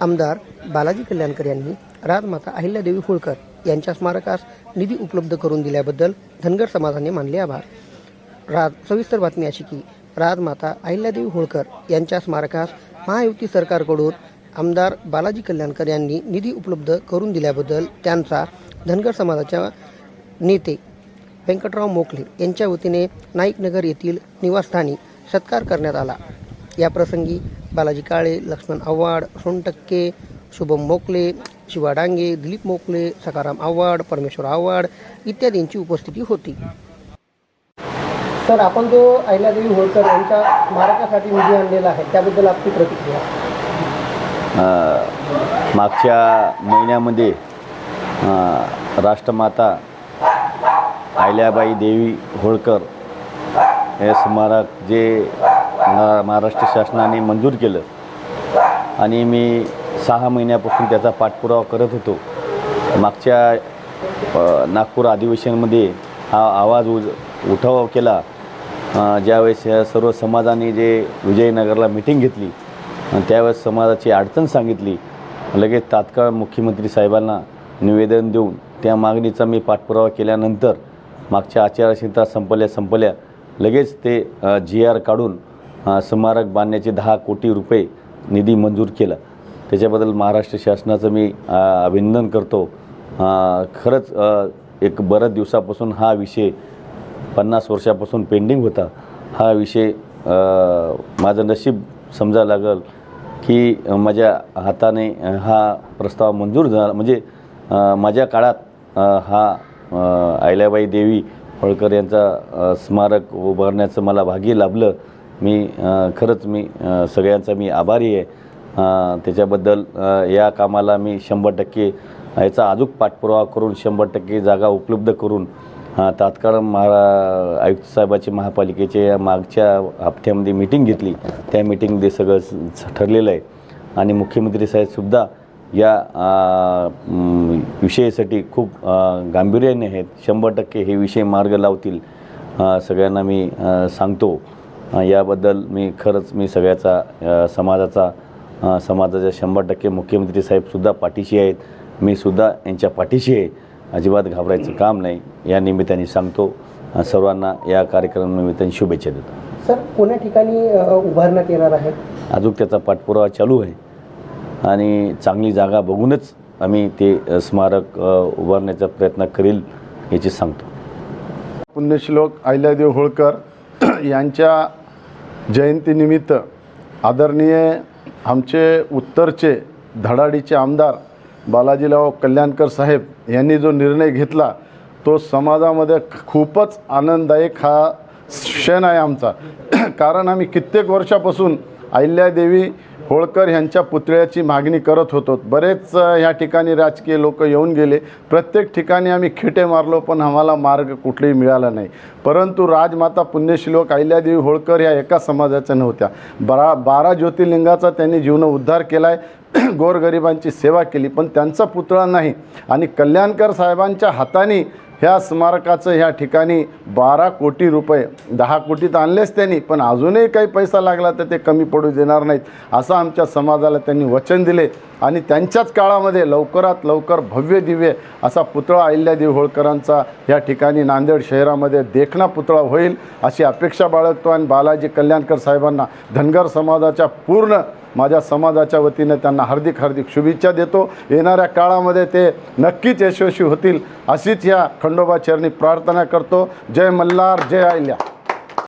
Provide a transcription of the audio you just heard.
आमदार बालाजी कल्याणकर यांनी राजमाता अहिल्यादेवी होळकर यांच्या स्मारकास निधी उपलब्ध करून दिल्याबद्दल धनगर समाजाने मानले आभार. राज सविस्तर बातमी अशी की राजमाता अहिल्यादेवी होळकर यांच्या स्मारकास महायुती सरकारकडून आमदार बालाजी कल्याणकर यांनी निधी उपलब्ध करून दिल्याबद्दल त्यांचा धनगर समाजाच्या नेते व्यंकटराव मोखले यांच्या वतीने नाईकनगर येथील निवासस्थानी सत्कार करण्यात आला. या प्रसंगी बालाजी काळे लक्ष्मण आव्हाड सोनटक्के शुभम मोकले शिवा डांगे दिलीप मोकले सकाराम आव्हाड परमेश्वर आव्हाड इत्यादींची उपस्थिती होती. सर आपण जो अहिल्यादेवी होळकर यांच्या स्मारकासाठी निधी आणलेला आहे त्याबद्दल आपली प्रतिक्रिया. मागच्या महिन्यामध्ये राष्ट्रमाता अहिल्याबाई देवी होळकर हे स्मारक जे महाराष्ट्र शासनाने मंजूर केलं. आणि मी सहा महिन्यापासून त्याचा पाठपुरावा करत होतो. मागच्या नागपूर अधिवेशनमध्ये हा आवाज उज उठाव केला. ज्यावेळेस या सर्व समाजाने जे विजयनगरला मिटिंग घेतली त्यावेळेस समाजाची अडचण सांगितली लगेच तात्काळ मुख्यमंत्री साहेबांना निवेदन देऊन त्या मागणीचा मी पाठपुरावा केल्यानंतर मागच्या आचारसंहिता संपल्या संपल्या लगेच ते जी आर काढून स्मारक बांधण्याचे दहा कोटी रुपये निधी मंजूर केला. त्याच्याबद्दल महाराष्ट्र शासनाचं मी अभिनंदन करतो. खरंच एक बऱ्याच दिवसापासून हा विषय पन्नास वर्षापासून पेंडिंग होता. हा विषय माझं नशीब समजा लागल की माझ्या हाताने हा प्रस्ताव मंजूर झाला. म्हणजे माझ्या काळात हा अहिल्याबाई देवी होळकर यांचा स्मारक उभारण्याचं मला भाग्य लाभलं. मी खरंच मी सगळ्यांचा मी आभारी आहे. त्याच्याबद्दल या कामाला मी शंभर टक्के याचा अजून पाठपुरावा करून शंभर टक्के जागा उपलब्ध करून तात्काळ महा आयुक्त साहेबाची महापालिकेचे या मागच्या हप्त्यामध्ये मीटिंग घेतली. त्या मिटिंगमध्ये सगळं स- ठरलेलं आहे. आणि मुख्यमंत्री साहेबसुद्धा या विषयासाठी खूप गांभीर्याने आहेत. शंभर टक्के हे विषय मार्ग लावतील सगळ्यांना मी सांगतो. याबद्दल मी खरंच मी सगळ्याचा समाजाचा समाजाच्या शंभर टक्के मुख्यमंत्री साहेबसुद्धा पाठीशी आहेत. मी सुद्धा यांच्या पाठीशी आहे. अजिबात घाबरायचं काम नाही. या निमित्ताने सांगतो सर्वांना या कार्यक्रमानिमित्ताने शुभेच्छा देतो. सर कोण्या ठिकाणी उभारण्यात येणार आहे? अजून त्याचा पाठपुरावा चालू आहे. आणि चांगली जागा बघूनच आम्ही ते स्मारक उभारण्याचा प्रयत्न करील याची सांगतो. पुण्यश्लोक अहिल्यादेव होळकर यांच्या जयंतीनिमित्त आदरणीय आमचे उत्तरचे धडाडीचे आमदार बालाजीराव कल्याणकर साहेब यांनी जो निर्णय घेतला तो समाजामध्ये खूपच आनंददायक हा क्षण आहे आमचा. कारण आम्ही कित्येक वर्षापासून अहिल्यादेवी होळकर ह्यांच्या पुतळ्याची मागणी करत होतो. बरेच ह्या ठिकाणी राजकीय लोक येऊन गेले. प्रत्येक ठिकाणी आम्ही खिटे मारलो पण आम्हाला मार्ग कुठलेही मिळाला नाही. परंतु राजमाता पुण्यश्लोक अहिल्यादेवी होळकर ह्या एका समाजाच्या नव्हत्या. बारा बारा ज्योतिर्लिंगाचा त्यांनी जीवन उद्धार केला आहे गोरगरिबांची सेवा केली पण त्यांचा पुतळा नाही. आणि कल्याणकर साहेबांच्या हाताने ह्या स्मारकाचं ह्या ठिकाणी बारा कोटी रुपये दहा कोटीत आणलेच त्यांनी पण अजूनही काही पैसा लागला तर ते कमी पडू देणार नाहीत असं आमच्या समाजाला त्यांनी वचन दिले. आणि त्यांच्याच काळामध्ये लवकरात लवकर भव्य दिव्य असा पुतळा अहिल्यादेवी होळकरांचा या ठिकाणी नांदेड शहरामध्ये देखणा पुतळा होईल अशी अपेक्षा बाळगतो. आणि बालाजी कल्याणकर साहेबांना धनगर समाजाच्या पूर्ण माझ्या समाजाच्या वतीने त्यांना हार्दिक हार्दिक शुभेच्छा देतो. येणाऱ्या काळामध्ये ते नक्कीच यशस्वी होतील अशीच या खंडोबा चरणी प्रार्थना करतो. जय मल्हार जय आयल्या